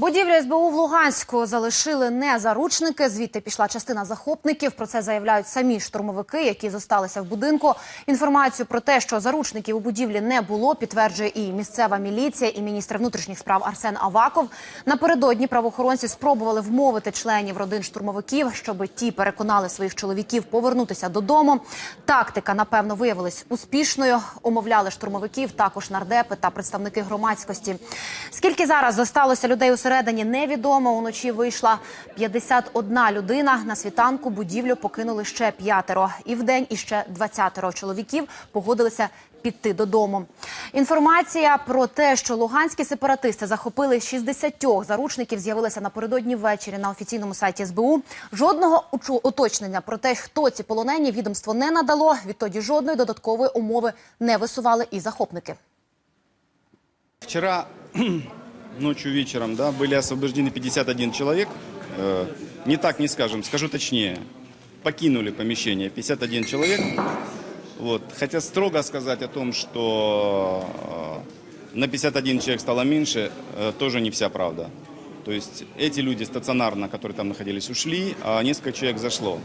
Будівлю СБУ в Луганську залишили не заручники. Звідти пішла частина захопників. Про це заявляють самі штурмовики, які зосталися в будинку. Інформацію про те, що заручників у будівлі не було, підтверджує і місцева міліція, і міністр внутрішніх справ Арсен Аваков. Напередодні правоохоронці спробували вмовити членів родин штурмовиків, щоб ті переконали своїх чоловіків повернутися додому. Тактика, напевно, виявилась успішною. Умовляли штурмовиків також нардепи та представники громадськості. Скільки зараз зосталося людей усередині, невідомо. Уночі вийшла 51 людина. На світанку будівлю покинули ще п'ятеро. І вдень іще 20 чоловіків погодилися піти додому. Інформація про те, що луганські сепаратисти захопили 60 заручників, з'явилася напередодні ввечері на офіційному сайті СБУ. Жодного уточнення про те, хто ці полонені, відомство не надало. Відтоді жодної додаткової умови не висували і захопники. Вчера ночью вечером да, были освобождены 51 человек. Э, Не так не скажем, скажу точнее. Покинули помещение 51 человек. Вот. Хотя строго сказать о том, что э, на 51 человек стало меньше, э, тоже не вся правда. То есть эти люди стационарно, которые там находились, ушли, а несколько человек зашло.